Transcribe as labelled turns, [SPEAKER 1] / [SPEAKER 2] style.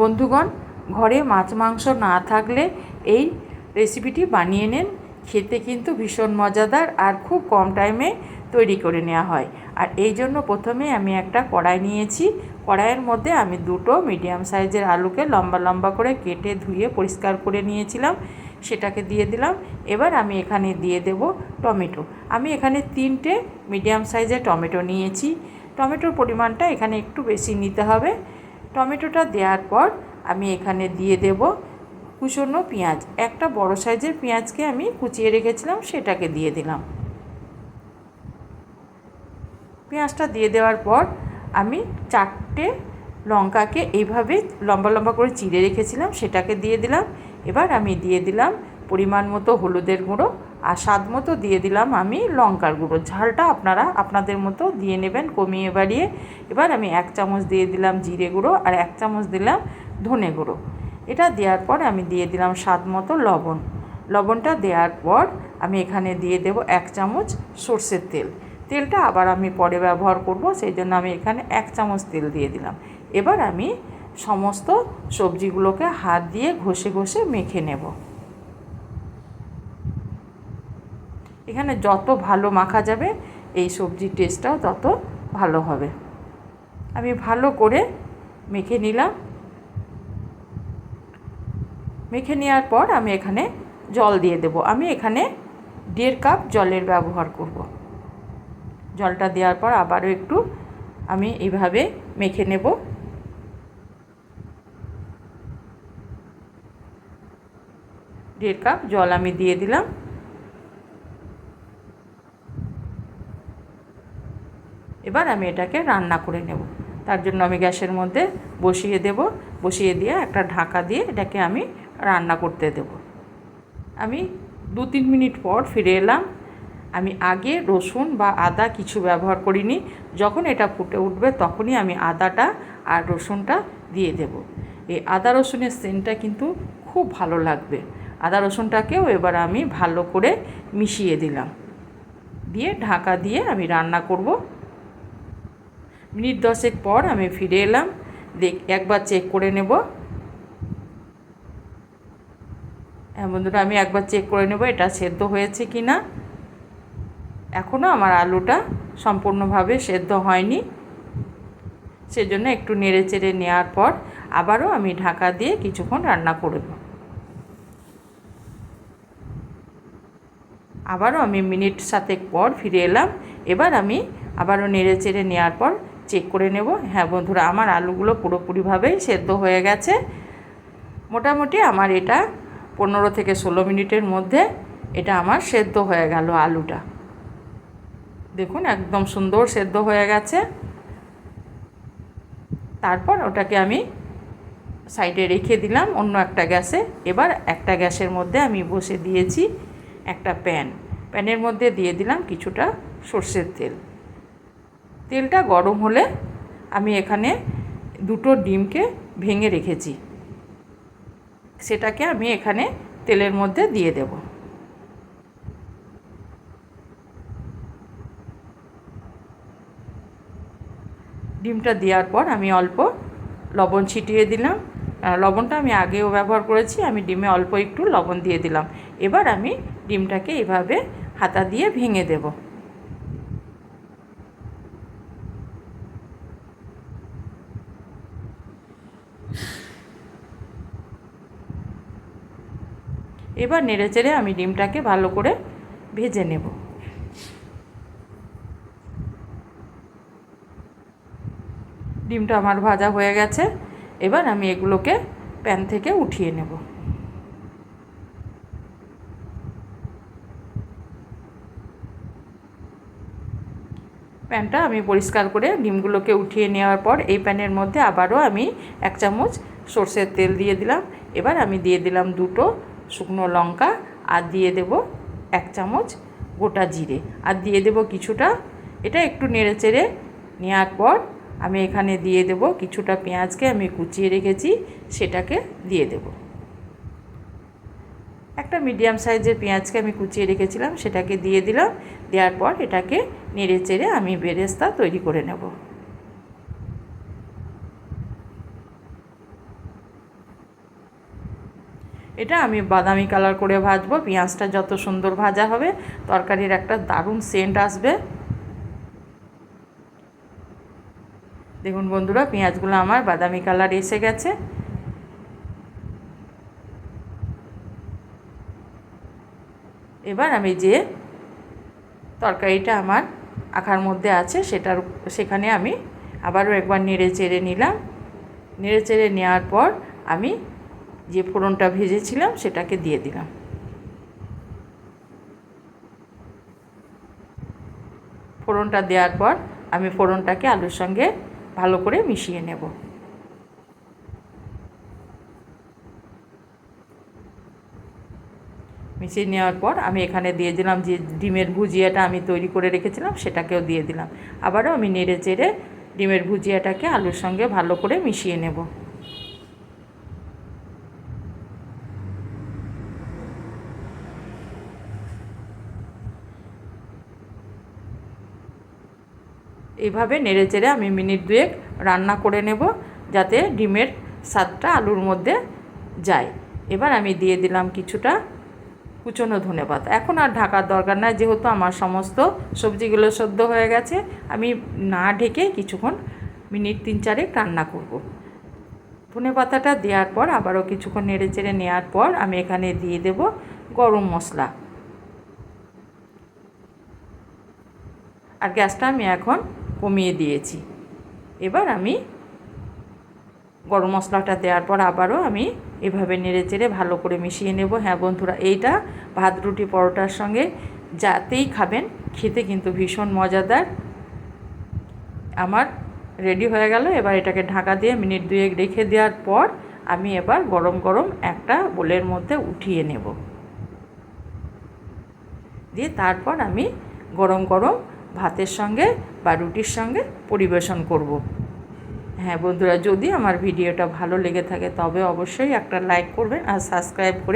[SPEAKER 1] বন্ধুগণ, ঘরে মাছ মাংস না থাকলে এই রেসিপিটি বানিয়ে নেন। খেতে কিন্তু ভীষণ মজাদার আর খুব কম টাইমে তৈরি করে নেওয়া হয়। আর এই জন্য প্রথমে আমি একটা কড়াই নিয়েছি। কড়াইয়ের মধ্যে আমি দুটো মিডিয়াম সাইজের আলুকে লম্বা লম্বা করে কেটে ধুয়ে পরিষ্কার করে নিয়েছিলাম। সেটাকে দিয়ে দিলাম। এবার আমি এখানে দিয়ে দেব টমেটো। আমি এখানে তিনটে মিডিয়াম সাইজের টমেটো নিয়েছি। টমেটোর পরিমাণটা এখানে একটু বেশি নিতে হবে। টমেটোটা দেওয়ার পর আমি এখানে দিয়ে দেব কুচনো পেঁয়াজ। একটা বড় সাইজের পেঁয়াজকে আমি কুচিয়ে রেখেছিলাম, সেটাকে দিয়ে দিলাম। পেঁয়াজটা দিয়ে দেওয়ার পর আমি চারটে লঙ্কাকে এইভাবে লম্বা লম্বা করে চিড়ে রেখেছিলাম, সেটাকে দিয়ে দিলাম। এবার আমি দিয়ে দিলাম পরিমাণ মতো হলুদের গুঁড়ো আর স্বাদ মতো দিয়ে দিলাম আমি লঙ্কার গুঁড়ো। ঝালটা আপনারা আপনাদের মতো দিয়ে নেবেন, কমিয়ে বাড়িয়ে। এবার আমি এক চামচ দিয়ে দিলাম জিরে গুঁড়ো আর এক চামচ দিলাম ধনে গুঁড়ো। এটা দেওয়ার পর আমি দিয়ে দিলাম স্বাদ মতো লবণ। লবণটা দেওয়ার পর আমি এখানে দিয়ে দেব এক চামচ সর্ষের তেল। তেলটা আবার আমি পরে ব্যবহার করব, সেই জন্য আমি এখানে এক চামচ তেল দিয়ে দিলাম। এবার আমি সমস্ত সবজিগুলোকে হাত দিয়ে ঘষে ঘষে মেখে নেব। এখানে যত ভালো মাখা যাবে, এই সবজির টেস্টটাও তত ভালো হবে। আমি ভালো করে মেখে নিলাম। মেখে নেওয়ার পর আমি এখানে জল দিয়ে দেব। আমি এখানে দেড় কাপ জলের ব্যবহার করব। জলটা দেওয়ার পর আবারও একটু আমি এইভাবে মেখে নেব। দেড় কাপ জল আমি দিয়ে দিলাম। এবার আমি এটাকে রান্না করে নেব। তার জন্য আমি গ্যাসের মধ্যে বসিয়ে দেব। বসিয়ে দিয়ে একটা ঢাকা দিয়ে এটাকে আমি রান্না করতে দেব। আমি দু তিন মিনিট পর ফিরে এলাম। আমি আগে রসুন বা আদা কিছু ব্যবহার করিনি। যখন এটা ফুটে উঠবে তখনই আমি আদাটা আর রসুনটা দিয়ে দেব। এই আদা রসুনের সেন্টটা কিন্তু খুব ভালো লাগবে। আদা রসুনটাকেও এবার আমি ভালো করে মিশিয়ে দিলাম। দিয়ে ঢাকা দিয়ে আমি রান্না করব। মিনিট দশেক পর আমি ফিরে এলাম। দেখ, একবার চেক করে নেব। হ্যাঁ বন্ধুরা, আমি একবার চেক করে নেব এটা সেদ্ধ হয়েছে কি না এখনও আমার আলুটা সম্পূর্ণভাবে সেদ্ধ হয়নি। সেজন্য একটু নেড়ে চেড়ে নেওয়ার পর আবারও আমি ঢাকা দিয়ে কিছুক্ষণ রান্না করব আবারও আমি মিনিট সাতেক পর ফিরে এলাম। এবার আমি আবারও নেড়ে চেড়ে নেওয়ার পর চেক করে নেব। হ্যাঁ বন্ধুরা, আমার আলুগুলো পুরোপুরিভাবেই সেদ্ধ হয়ে গেছে। মোটামুটি আমার এটা পনেরো থেকে ষোলো মিনিটের মধ্যে এটা আমার সেদ্ধ হয়ে গেল আলুটা। দেখুন, একদম সুন্দর সেদ্ধ হয়ে গেছে। তারপর ওটাকে আমি সাইডে রেখে দিলাম অন্য একটা গ্যাসে। এবার একটা গ্যাসের মধ্যে আমি বসে দিয়েছি একটা প্যান। প্যানের মধ্যে দিয়ে দিলাম কিছুটা সর্ষের তেল। তেলটা গরম হলে আমি এখানে দুটো ডিমকে ভেঙে রেখেছি। সেটাকে আমি এখানে তেলের মধ্যে দিয়ে দেব। ডিমটা দেওয়ার পর আমি অল্প লবণ ছিটিয়ে দিলাম। লবণটা আমি আগেও ব্যবহার করেছি, আমি ডিমে অল্প একটু লবণ দিয়ে দিলাম। এবার আমি ডিমটাকে এভাবে হাতা দিয়ে ভেঙে দেব। এবার নেড়ে চেড়ে আমি ডিমটাকে ভালো করে ভেজে নেব। ডিমটা আমার ভাজা হয়ে গেছে। এবার আমি এগুলোকে প্যান থেকে উঠিয়ে নেব। প্যানটা আমি পরিষ্কার করে ডিমগুলোকে উঠিয়ে নেওয়ার পর এই প্যানের মধ্যে আবারও আমি এক চামচ সর্ষের তেল দিয়ে দিলাম। এবার আমি দিয়ে দিলাম দুটো শুকনো লঙ্কা আর দিয়ে দেব এক চামচ গোটা জিরে। আর দিয়ে দেব কিছুটা, এটা একটু নেড়ে চেড়ে নেওয়ার পর আমি এখানে দিয়ে দেব কিছুটা পেঁয়াজকে আমি কুচিয়ে রেখেছি, সেটাকে দিয়ে দেব। একটা মিডিয়াম সাইজের পেঁয়াজকে আমি কুচিয়ে রেখেছিলাম, সেটাকে দিয়ে দিলাম, দেওয়ার পর এটাকে নেড়ে চেড়ে আমি বেরেস্তা তৈরি করে নেব। এটা আমি বাদামি কালার করে ভাজবো, পেঁয়াজটা যত সুন্দর ভাজা হবে, তরকারির একটা দারুণ সেন্ট আসবে। দেখুন বন্ধুরা, পেঁয়াজগুলো আমার বাদামি কালার এসে গেছে। এবার আমি যে তরকারিটা আমার আখার মধ্যে আছে, সেটার সেখানে আমি আবারও একবার নেড়ে চেড়ে নিলাম। নেড়ে চেড়ে নেওয়ার পর আমি যে ফোড়নটা ভেজেছিলাম সেটাকে দিয়ে দিলাম। ফোড়নটা দেওয়ার পর আমি ফোড়নটাকে আলুর সঙ্গে ভালো করে মিশিয়ে নেব। মিশিয়ে নেওয়ার পর আমি এখানে দিয়ে দিলাম যে ডিমের ভুজিয়াটা আমি তৈরি করে রেখেছিলাম সেটাকেও দিয়ে দিলাম। আবারও আমি নেড়ে চেড়ে ডিমের ভুজিয়াটাকে আলুর সঙ্গে ভালো করে মিশিয়ে নেব। এইভাবে নেড়ে চেড়ে আমি মিনিট দুয়েক রান্না করে নেব যাতে ডিমের স্বাদটা আলুর মধ্যে যায়। এবার আমি দিয়ে দিলাম কিছুটা কুচনো ধনে পাতা। এখন আর ঢাকার দরকার নাই, যেহেতু আমার সমস্ত সবজিগুলো সদ্য হয়ে গেছে, আমি না ঢেকে কিছুক্ষণ মিনিট তিন চারেক রান্না করব। ধনে পাতাটা দেওয়ার পর, আবারও কিছুক্ষণ নেড়ে চেড়ে নেওয়ার পর আমি এখানে দিয়ে দেব গরম মশলা। আর গ্যাসটা আমি এখন কমিয়ে দিয়েছি। এবার আমি গরম মশলাটা দেওয়ার পর আবারও আমি এভাবে নেড়ে চেড়ে ভালো করে মিশিয়ে নেব। হ্যাঁ বন্ধুরা, এইটা ভাত, রুটি, পরোটার সঙ্গে যাতেই খাবেন, খেতে কিন্তু ভীষণ মজাদার। আমার রেডি হয়ে গেল। এবার এটাকে ঢাকা দিয়ে মিনিট দুয়েক রেখে দেওয়ার পর আমি এবার গরম গরম একটা বোলের মধ্যে উঠিয়ে নেব। দিয়ে তারপর আমি গরম গরম ভাতের সঙ্গে বা রুটির সঙ্গে পরিবেশন করব। হ্যাঁ বন্ধুরা, যদি আমার ভিডিওটা ভালো লেগে থাকে তবে অবশ্যই একটা লাইক করবেন আর সাবস্ক্রাইব করে